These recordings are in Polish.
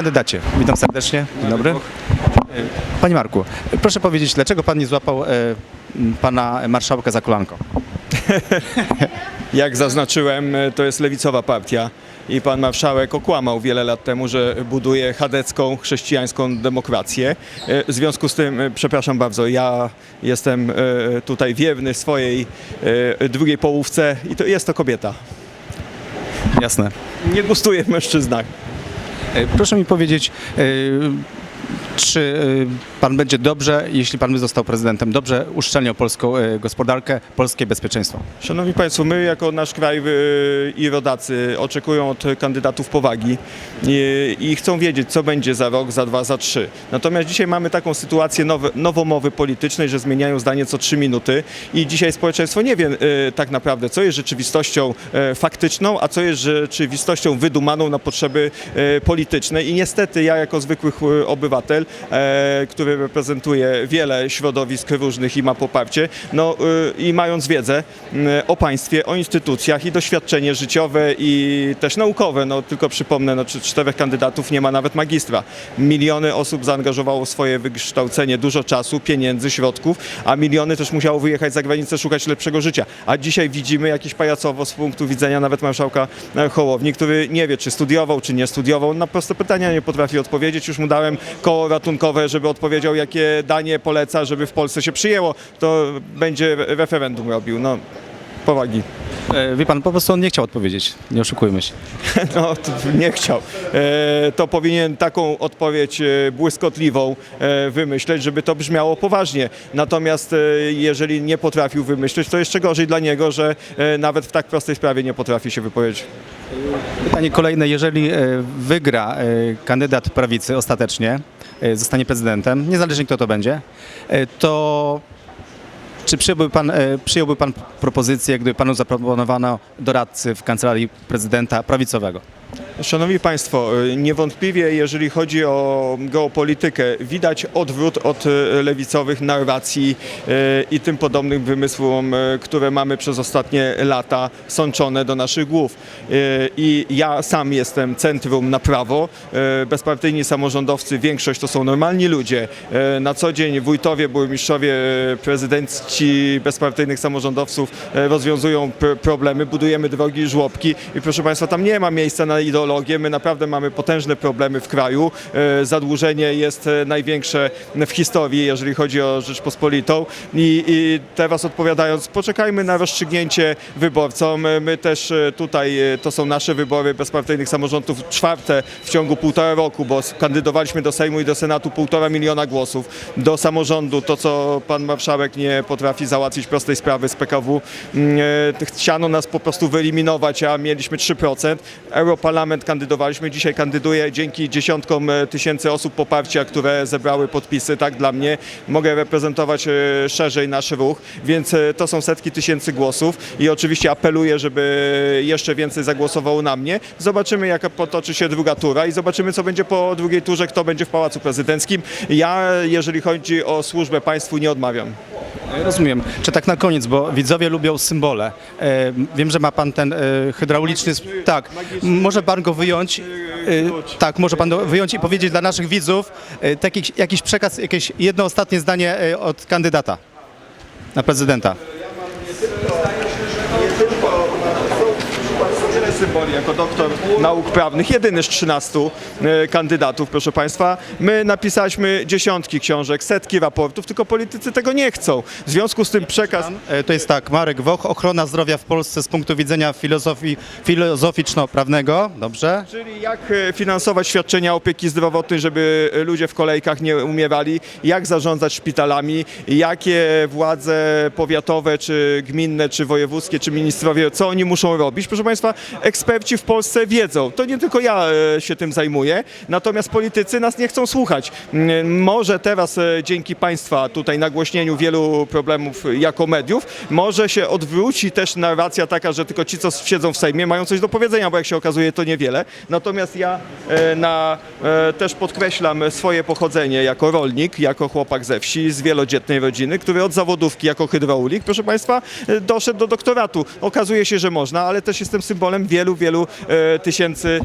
Kandydacie, witam serdecznie. Dzień dobry. Panie Marku, proszę powiedzieć, dlaczego pan nie złapał e, pana marszałka za kolanko? Jak zaznaczyłem, e, to jest lewicowa partia i pan marszałek okłamał wiele lat temu, że buduje chadecką, chrześcijańską demokrację. E, W związku z tym, e, przepraszam bardzo, ja jestem tutaj wierny swojej drugiej połówce i to jest to kobieta. Jasne. Nie gustuję w mężczyznach. E, Proszę mi powiedzieć, e, czy e, pan będzie dobrze, jeśli pan by został prezydentem, dobrze uszczelniał polską e, gospodarkę, polskie bezpieczeństwo? Szanowni Państwo, my jako nasz kraj y, i rodacy oczekują od kandydatów powagi i, chcą wiedzieć, co będzie za rok, za dwa, za trzy. Natomiast dzisiaj mamy taką sytuację nowe, nowomowy politycznej, że zmieniają zdanie co trzy minuty i dzisiaj społeczeństwo nie wie y, tak naprawdę, co jest rzeczywistością y, faktyczną, a co jest rzeczywistością wydumaną na potrzeby y, polityczne i niestety ja jako zwykły obywatel, który reprezentuje wiele środowisk różnych i ma poparcie, no y, i mając wiedzę y, o państwie, o instytucjach i doświadczenie życiowe i też naukowe, no tylko przypomnę, no, czterech kandydatów nie ma nawet magistra. Miliony osób zaangażowało swoje wykształcenie dużo czasu, pieniędzy, środków, a miliony też musiało wyjechać za granicę, szukać lepszego życia. A dzisiaj widzimy jakieś pajacowo z punktu widzenia nawet marszałka e, Hołowni, który nie wie, czy studiował, czy nie studiował. Na proste pytania nie potrafi odpowiedzieć. Już mu dałem koło ratunkowe, żeby odpowiedział, jakie danie poleca, żeby w Polsce się przyjęło. To będzie re- referendum robił. No, powagi. E, Wie pan, po prostu on nie chciał odpowiedzieć, nie oszukujmy się. No, nie chciał. E, to powinien taką odpowiedź e, błyskotliwą e, wymyśleć, żeby to brzmiało poważnie. Natomiast e, jeżeli nie potrafił wymyśleć, to jeszcze gorzej dla niego, że e, nawet w tak prostej sprawie nie potrafi się wypowiedzieć. Pytanie kolejne, jeżeli e, wygra e, kandydat prawicy ostatecznie, e, zostanie prezydentem, niezależnie kto to będzie, to czy przyjąłby pan, przyjąłby pan propozycję, gdyby panu zaproponowano doradcy w kancelarii prezydenta prawicowego? Szanowni Państwo, y, niewątpliwie jeżeli chodzi o geopolitykę, widać odwrót od y, lewicowych narracji y, i tym podobnym wymysłom, które mamy przez ostatnie lata sączone do naszych głów. I ja sam jestem centrum na prawo. Bezpartyjni samorządowcy, większość to są normalni ludzie. Na co dzień wójtowie, burmistrzowie, prezydenci bezpartyjnych samorządowców rozwiązują pr- problemy, budujemy drogi, żłobki i proszę Państwa, tam nie ma miejsca na ideologię. My naprawdę mamy potężne problemy w kraju. E, Zadłużenie jest e, największe w historii, jeżeli chodzi o Rzeczpospolitą. I, I teraz odpowiadając, poczekajmy na rozstrzygnięcie wyborcom. E, My też tutaj, to są nasze wybory bezpartyjnych samorządów, czwarte w ciągu półtora roku, bo kandydowaliśmy do Sejmu i do Senatu półtora miliona głosów. Do samorządu to, co pan marszałek nie potrafi załatwić prostej sprawy z PKW. mm, Chciano nas po prostu wyeliminować, a mieliśmy 3%. Europarlament kandydowaliśmy, dzisiaj kandyduję dzięki dziesiątkom e, tysięcy osób poparcia, które zebrały podpisy, tak dla mnie. Mogę reprezentować e, szerzej nasz ruch, więc e, to są setki tysięcy głosów i oczywiście apeluję, żeby jeszcze więcej zagłosowało na mnie. Zobaczymy, jaka potoczy się druga tura i zobaczymy, co będzie po drugiej turze, kto będzie w Pałacu Prezydenckim. Ja, jeżeli chodzi o służbę państwu, nie odmawiam. Rozumiem. Czy tak na koniec, bo widzowie lubią symbole. E, Wiem, że ma pan ten e, hydrauliczny... Tak, może pan go wyjąć. e, Tak, może pan go wyjąć i powiedzieć dla naszych widzów e, taki, jakiś przekaz, jakieś jedno ostatnie zdanie e, od kandydata na prezydenta. Tyle symboli jako doktor nauk prawnych, jedyny z 13 e, kandydatów, proszę Państwa. My napisaliśmy dziesiątki książek, setki raportów, tylko politycy tego nie chcą. W związku z tym przekaz... E, To jest tak, Marek Woch, ochrona zdrowia w Polsce z punktu widzenia filozofii, filozoficzno-prawnego. Dobrze? Czyli jak e, finansować świadczenia opieki zdrowotnej, żeby ludzie w kolejkach nie umierali, jak zarządzać szpitalami, jakie władze powiatowe, czy gminne, czy wojewódzkie, czy ministrowie, co oni muszą robić. Proszę Państwa, eksperci w Polsce wiedzą. To nie tylko ja e, się tym zajmuję, natomiast politycy nas nie chcą słuchać. Mm, Może teraz e, dzięki Państwa tutaj nagłośnieniu wielu problemów jako mediów, może się odwróci też narracja taka, że tylko ci, co siedzą w Sejmie, mają coś do powiedzenia, bo jak się okazuje, to niewiele. Natomiast ja e, na, też podkreślam swoje pochodzenie jako rolnik, jako chłopak ze wsi, z wielodzietnej rodziny, który od zawodówki jako hydraulik, proszę Państwa, doszedł do doktoratu. Okazuje się, że można, ale też jestem symbolem wielu wielu, wielu e, tysięcy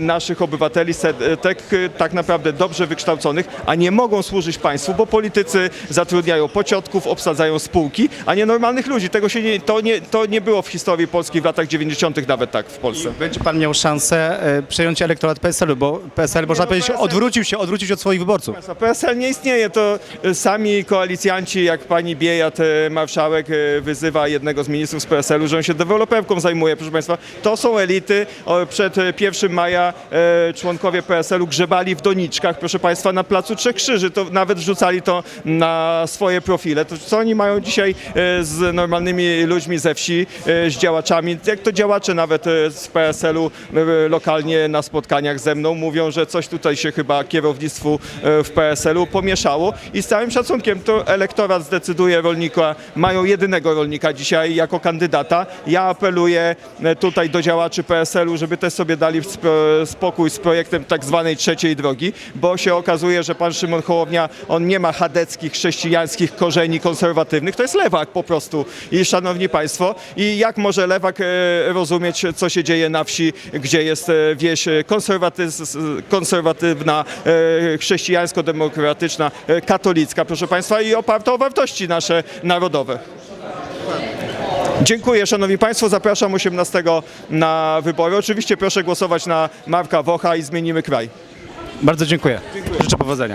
naszych obywateli, setek e, tak naprawdę dobrze wykształconych, a nie mogą służyć państwu, bo politycy zatrudniają pociotków, obsadzają spółki, a nie normalnych ludzi. Tego się nie, to, nie, to nie było w historii Polski w latach 90. nawet tak w Polsce. Będzie pan miał szansę e, przejąć elektorat PSL-u, bo PSL, można no, powiedzieć, PSL odwrócił się, odwrócił się od swoich wyborców. PSL nie istnieje, to e, sami koalicjanci, jak pani Biejat, e, marszałek, e, wyzywa jednego z ministrów z PSL-u, że on się deweloperką zajmuje, proszę państwa. To są elity. Przed e, 1 maja e, członkowie PSL-u grzebali w doniczkach, proszę państwa, na placu Trzech Krzyży. To nawet wrzucali to na swoje profile. To co oni mają dzisiaj e, z normalnymi ludźmi ze wsi, e, z działaczami, jak to działacze nawet e, z PSL-u e, lokalnie na spotkaniach ze mną mówią, że coś tutaj się chyba kierownictwu e, w PSL-u pomieszało i z całym szacunkiem to elektorat zdecyduje rolnika, mają jedynego rolnika dzisiaj jako kandydata. Ja apeluję e, tutaj do działaczy PSL-u, żeby też sobie dali sp- spokój z projektem tak zwanej trzeciej drogi, bo się okazuje, że pan Szymon Hołownia, on nie ma chadeckich, chrześcijańskich korzeni konserwatywnych, to jest lewak po prostu. I szanowni państwo, i jak może lewak e, rozumieć, co się dzieje na wsi, gdzie jest e, wieś e, konserwatywna, chrześcijańsko-demokratyczna, katolicka, proszę państwa, i oparta o wartości nasze narodowe. Dziękuję, szanowni państwo. Zapraszam 18 na wybory. Oczywiście proszę głosować na Marka Wocha i zmienimy kraj. Bardzo dziękuję. Życzę powodzenia.